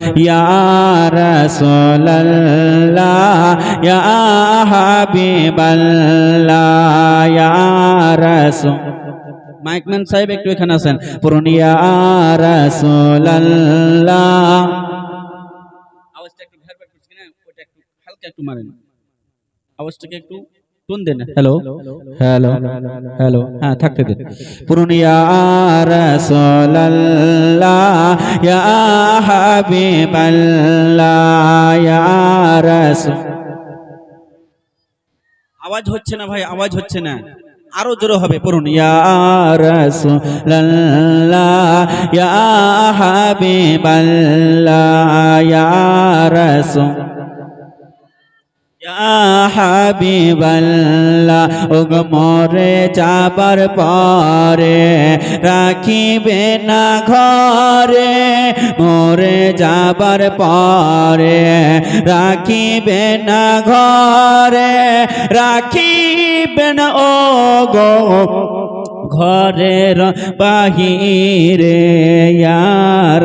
ইয়া রাসূলুল্লাহ ইয়া হাবিবাল্লাহ ইয়া রাসূল মাইকম্যান সাহেব একটু এখানে আছেন। পড়ুন ইয়া রাসূলুল্লাহ আওয়াজটা একটু ভেরভের করছে কিনা? ওটা একটু হালকা একটু মারেন। আওয়াজটাকে একটু টুন দেন হ্যালো হ্যালো হ্যালো হ্যাঁ থাকতে দেন। আওয়াজ হচ্ছে না ভাই আওয়াজ হচ্ছে না। আরও জোরে হবে পড়ুন ইয়া ইয়া হাবিবাল্লাহ ইয়া রাসূল। হাবিবাল্লাহ, ওগো মরে যাবার পরে রাখিবে না ঘরে, মরে যাবার পরে রাখিবে না ঘরে রাখিবে না ও গো ঘরের বাহিরে ইয়ার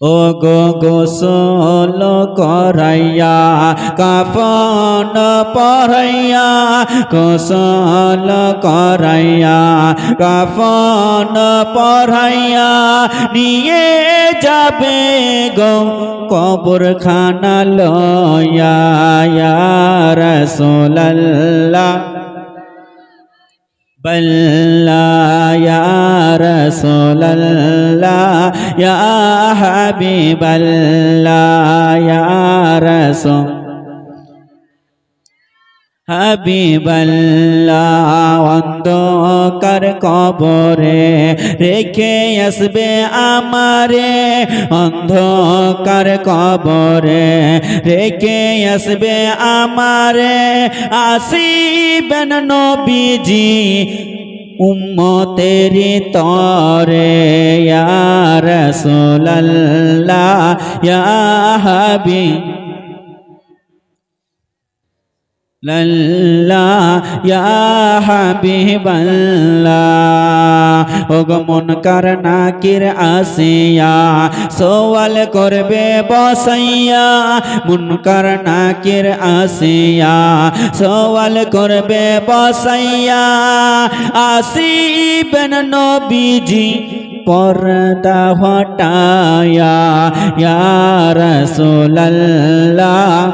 ओ गो सोल करैया, कफन पढ़ैया गोसोल करैया, कफन पढ़ैया निये जाबे गो कबर खाना लया रसोल्ला बल्ला या رسول الله يا حبيب الله يا رسول হাবিবাল্লাহ অন্ধকার কবরে রেখে আসবে আমারে অন্ধকার কবরে রেখে আসবে আমারে আসিবেন নবীজি উম্মতেরি তরে ইয়া রাসূলুল্লাহ ইয়া হাবিব মুনকার নাকির আসিয়া, সওয়াল করবে বসাইয়া। মুনকার নাকির আসিয়া, সওয়াল করবে বসাইয়া। আসিবেন নবীজি পর্দা হটায়া রাসূলুল্লাহ।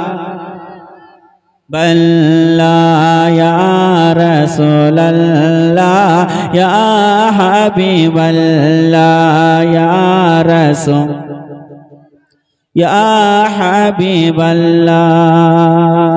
بلى يا رسول الله يا حبيب الله يا رسول يا حبيب الله.